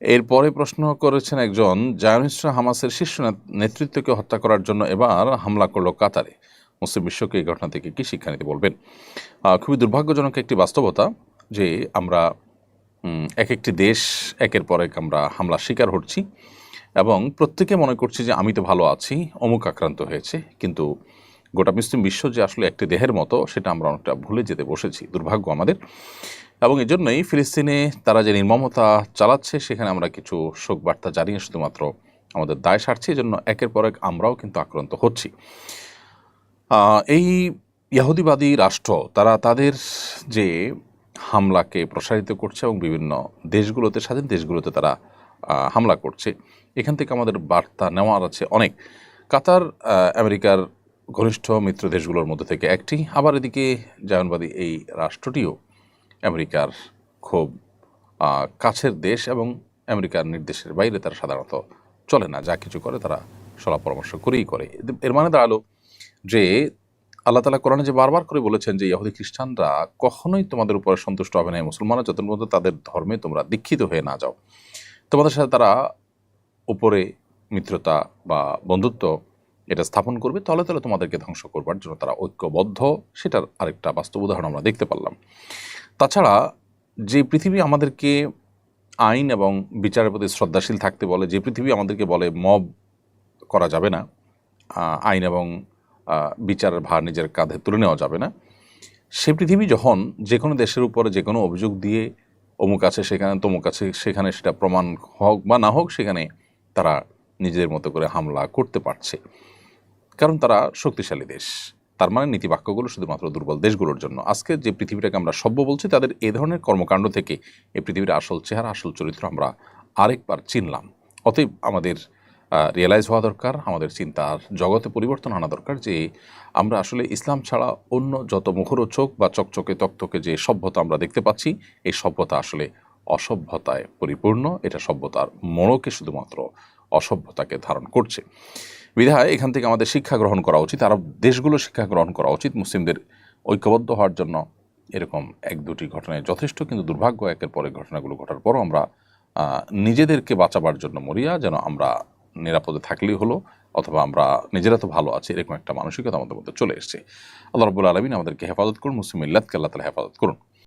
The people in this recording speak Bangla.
এরপরে প্রশ্ন করেছেন একজন জায়নিস্টরা হামাসের শীর্ষ নেত- নেতৃত্বকে হত্যা করার জন্য এবার হামলা করল কাতারে। মুসলিম বিশ্বকে এই ঘটনা থেকে কী শিক্ষা নিতে বলবেন? খুবই দুর্ভাগ্যজনক একটি বাস্তবতা যে আমরা এক একটি দেশ একের পর এক আমরা হামলা শিকার হচ্ছি এবং প্রত্যেকে মনে করছি যে আমি তো ভালো আছি, অমুক আক্রান্ত হয়েছে, কিন্তু গোটা মুসলিম বিশ্ব যে আসলে একটি দেহের মতো, সেটা আমরা অনেকটা ভুলে যেতে বসেছি। দুর্ভাগ্য আমাদের। এবং এই জন্যই ফিলিস্তিনে তারা যে নির্মমতা চালাচ্ছে, সেখানে আমরা কিছু শোক বার্তা জানিয়ে শুধুমাত্র আমাদের দায় সারছি। এই জন্য একের পর এক আমরাও কিন্তু আক্রান্ত হচ্ছি। এই ইয়াহুদিবাদী রাষ্ট্র, তারা তাদের যে হামলাকে প্রসারিত করছে এবং বিভিন্ন দেশগুলোতে, স্বাধীন দেশগুলোতে তারা হামলা করছে, এখান থেকে আমাদের বার্তা নেওয়ার আছে অনেক। কাতার আমেরিকার ঘনিষ্ঠ মিত্র দেশগুলোর মধ্যে থেকে একটি। আবার এদিকে জায়নবাদী এই রাষ্ট্রটিও আমেরিকার খুব কাছের দেশ এবং আমেরিকার নির্দেশের বাইরে তারা সাধারণত চলে না। যা কিছু করে তারা সলা পরামর্শ করেই করে। এর- মানে দাঁড়াল যে আল্লাহ তালা কোরআনে যে বারবার করে বলেছেন যে ইহুদি খ্রিস্টানরা কখনোই তোমাদের উপরে সন্তুষ্ট হবে না মুসলমানরা যত পর্যন্ত তাদের ধর্মে তোমরা দীক্ষিত হয়ে না যাও। তোমাদের সাথে তারা উপরে মিত্রতা বা বন্ধুত্ব এটা স্থাপন করবে তলে তলে তোমাদেরকে ধ্বংস করবার জন্য তারা ঐক্যবদ্ধ। সেটার আরেকটা বাস্তব উদাহরণ আমরা দেখতে পারলাম। তাছাড়া যে পৃথিবী আমাদেরকে আইন এবং বিচারের প্রতি শ্রদ্ধাশীল থাকতে বলে, যে পৃথিবী আমাদেরকে বলে মব করা যাবে না আইন এবং বিচারের ভার নিজের কাঁধে তুলে নেওয়া যাবে না, সে পৃথিবী যখন যে কোনো দেশের উপরে যে কোনো অভিযোগ দিয়ে অমুক আছে সেখানে, তমুক আছে সেখানে সেটা প্রমাণ হোক বা না হোক, সেখানে তারা নিজেদের মতো করে হামলা করতে পারছে। কারণ তারা শক্তিশালী দেশ। তার মানে নীতিবাক্যগুলো শুধুমাত্র দুর্বল দেশগুলোর জন্য। আজকে যে পৃথিবীটাকে আমরা সভ্য বলছি, তাদের এ ধরনের কর্মকাণ্ড থেকে এই পৃথিবীর আসল চেহারা, আসল চরিত্র আমরা আরেকবার চিনলাম। অতএব আমাদের রিয়েলাইজ হওয়া দরকার, আমাদের চিন্তার জগতে পরিবর্তন আনা দরকার যে আমরা আসলে ইসলাম ছাড়া অন্য যত মুখরোচক বা চকচকে তকতকে যে সভ্যতা আমরা দেখতে পাচ্ছি, এই সভ্যতা আসলে অসভ্যতায় পরিপূর্ণ। এটা সভ্যতার মোড়কে শুধুমাত্র অসভ্যতাকে ধারণ করছে। বিধায় এখান থেকে আমাদের শিক্ষা গ্রহণ করা উচিত, আরব দেশগুলো শিক্ষা গ্রহণ করা উচিত। মুসলিমদের ঐক্যবদ্ধ হওয়ার জন্য এরকম এক দুটি ঘটনায় যথেষ্ট, কিন্তু দুর্ভাগ্য একের পরে ঘটনাগুলো ঘটার পরও আমরা নিজেদেরকে বাঁচাবার জন্য মরিয়া, যেন আমরা নিরাপদে থাকলেই হলো, অথবা আমরা নিজেরা তো ভালো আছি, এরকম একটা মানসিকতা আমাদের মধ্যে চলে এসেছে। আল্লাহ রবুল আলমিন আমাদেরকে হেফাজত করুন, মুসলিম ইল্লাতকে আল্লাহ তালা হেফাজত করুন।